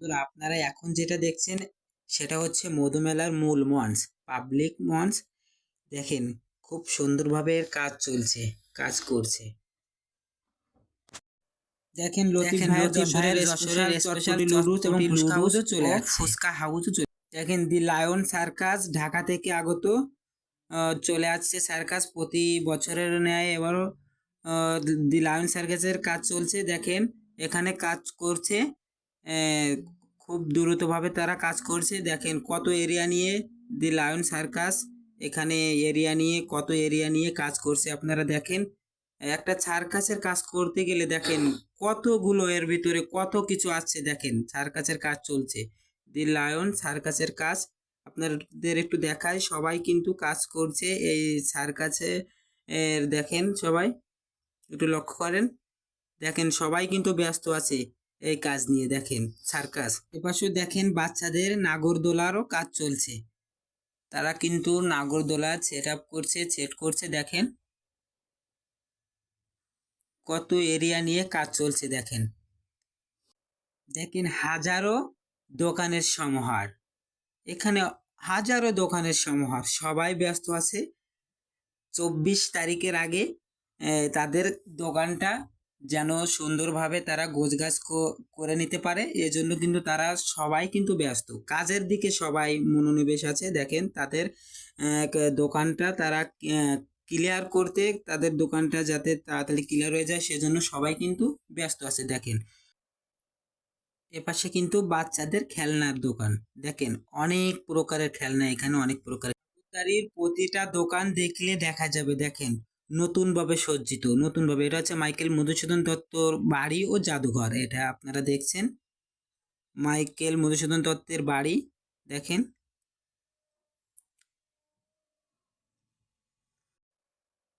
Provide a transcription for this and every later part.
বন্ধুরা আপনারা এখন যেটা দেখছেন সেটা হচ্ছে মধুমেলার মূল মঞ্চ পাবলিক মঞ্চ। দেখেন খুব সুন্দরভাবে কাজ চলছে কাজ করছে। দেখেন লতিফ দেখেন ভাইয়ের যশোরের যশোরের স্পেশাল চটপটি এবং ফুচকা হাউসও চলে ও ফুচকা হাউসও চলে দেখেন দি লায়ন সার্কাস ঢাকা থেকে আগত আহ, চলে আসছে সার্কাস প্রতি বছরের ন্যায় এবারও আহ, দি লায়ন সার্কাসের কাজ চলছে। দেখেন এখানে কাজ করছে। খুব দ্রুতভাবে তারা কাজ করছে। দেখেন কত এরিয়া নিয়ে দি লায়ন সার্কাস এখানে এরিয়া নিয়ে কত এরিয়া নিয়ে কাজ করছে আপনারা দেখেন। একটা সার্কাসের কাজ করতে গেলে দেখেন কতগুলো এর ভিতরে কত কিছু আসছে দেখেন, সার্কাসের কাজ চলছে। দি লায়ন সার্কাসের কাজ আপনাদের একটু দেখায় সবাই কিন্তু কাজ করছে এই সার্কাসে। দেখেন সবাই, একটু লক্ষ্য করেন। দেখেন সবাই কিন্তু ব্যস্ত আছে। এই কাজ নিয়ে দেখেন, সার্কাস। এপাশে দেখেন বাচ্চাদের নাগরদোলারও কাজ চলছে। তারা কিন্তু নাগরদোলা সেট আপ করছে সেট করছে, দেখেন। কত এরিয়া নিয়ে কাজ চলছে, দেখেন। দেখেন হাজারো দোকানের সমাহার। এখানে হাজারো দোকানের সমাহার। সবাই ব্যস্ত আছে। চব্বিশ তারিখের আগে তাদের দোকানটা যেন সুন্দরভাবে তারা গোছগাছ করে নিতে পারে। এজন্য কিন্তু তারা সবাই কিন্তু ব্যস্ত। কাজের দিকে সবাই মনোনিবেশ আছে। দেখেন তাদের দোকানটা তারা ক্লিয়ার করতে তাদের দোকানটা যাতে তাড়াতাড়ি ক্লিয়ার হয়ে যায়, সেজন্য সবাই কিন্তু ব্যস্ত আছে। দেখেন, এপাশে কিন্তু বাচ্চাদের খেলনার দোকান। দেখেন, অনেক প্রকারের খেলনা এখানে, অনেক প্রকারের। প্রতিটা দোকান দেখলে দেখা যাবে। দেখেন নতুনভাবে সজ্জিত, নতুনভাবে। এটা হচ্ছে মাইকেল মধুসূদন দত্তর বাড়ি ও জাদুঘর। এটা আপনারা দেখছেন। মাইকেল মধুসূদন দত্তের বাড়ি, দেখেন।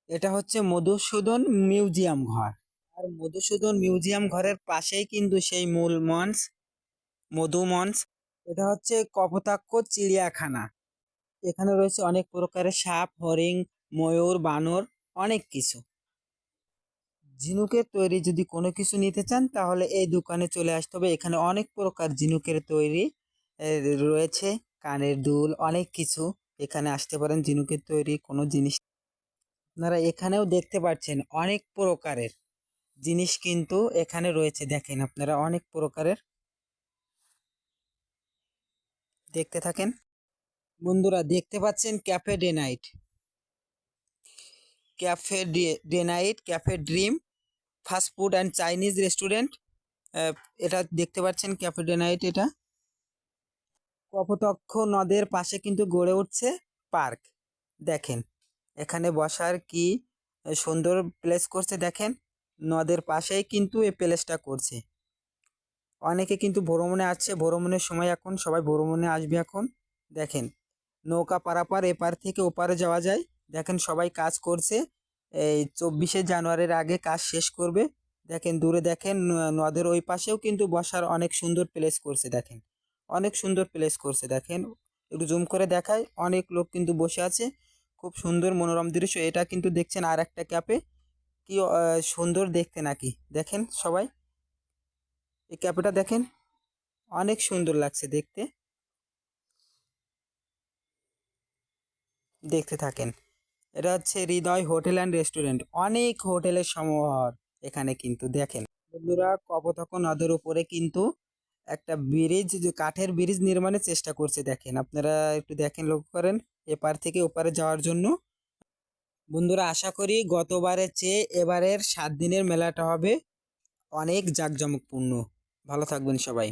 এটা হচ্ছে মধুসূদন মিউজিয়াম ঘর। আর মধুসূদন মিউজিয়াম ঘরের পাশেই কিন্তু সেই মূল মঞ্চ, মধু মঞ্চ। এটা হচ্ছে কপোতাক্ষ চিড়িয়াখানা। এখানে রয়েছে অনেক প্রকারের সাপ, হরিণ, ময়ূর, বানর। অনেক কিছু। ঝিনুকের তৈরি যদি কোনো কিছু নিতে চান, তাহলে এই দোকানে চলে আসতে হবে। এখানে অনেক প্রকার ঝিনুকের তৈরি রয়েছে। কানের দুল, অনেক কিছু এখানে আসতে পারেন ঝিনুকের তৈরি কোনো জিনিস। আপনারা এখানেও দেখতে পাচ্ছেন অনেক প্রকারের জিনিস কিন্তু এখানে রয়েছে। দেখেন আপনারা অনেক প্রকারের। দেখতে থাকেন। বন্ধুরা দেখতে পাচ্ছেন cafe day night. Cafe day night cafe dream fast food and Chinese restaurant এটা দেখতে পাচ্ছেন ক্যাফে ডে নাইট এটা। কপোতক্ষ নদের পাশে কিন্তু গড়ে উঠছে পার্ক। দেখেন, এখানে বসার কি সুন্দর প্লেস করছে দেখেন। নদের পাশেই কিন্তু এই প্লেসটা করছে। অনেকে কিন্তু ভ্রমণে আসছে। ভ্রমণের সময় এখন, সবাই ভ্রমণে আসবে এখন। দেখেন, নৌকা পারাপার এপার থেকে ওপারে যাওয়া যায়। দেখেন সবাই কাজ করছে। এই চব্বিশে জানুয়ারির আগে কাজ শেষ করবে। দেখেন দূরে দেখেন নদের ওই পাশেও কিন্তু বসার অনেক সুন্দর প্লেস করছে দেখেন। অনেক সুন্দর প্লেস করছে দেখেন। একটু জুম করে দেখায় অনেক লোক কিন্তু বসে আছে। খুব সুন্দর মনোরম দৃশ্য। এটা কিন্তু দেখছেন আর একটা ক্যাপে কি সুন্দর দেখতে নাকি? দেখেন সবাই। এই ক্যাপেটা দেখেন, অনেক সুন্দর লাগছে দেখতে। দেখতে থাকেন। এটা হচ্ছে হৃদয় হোটেল অ্যান্ড রেস্টুরেন্ট। অনেক হোটেলের সমাহার এখানে কিন্তু দেখেন। বন্ধুরা কপোতক্ষ নদের উপরে কিন্তু একটা ব্রিজ কাঠের ব্রিজ নির্মাণের চেষ্টা করছে, দেখেন। আপনারা একটু দেখেন, লক্ষ্য করেন, এপার থেকে ওপারে যাওয়ার জন্য। বন্ধুরা, আশা করি গতবারের চেয়ে এবারের সাত দিনের মেলাটা হবে অনেক জাঁকজমকপূর্ণ। ভালো থাকবেন সবাই।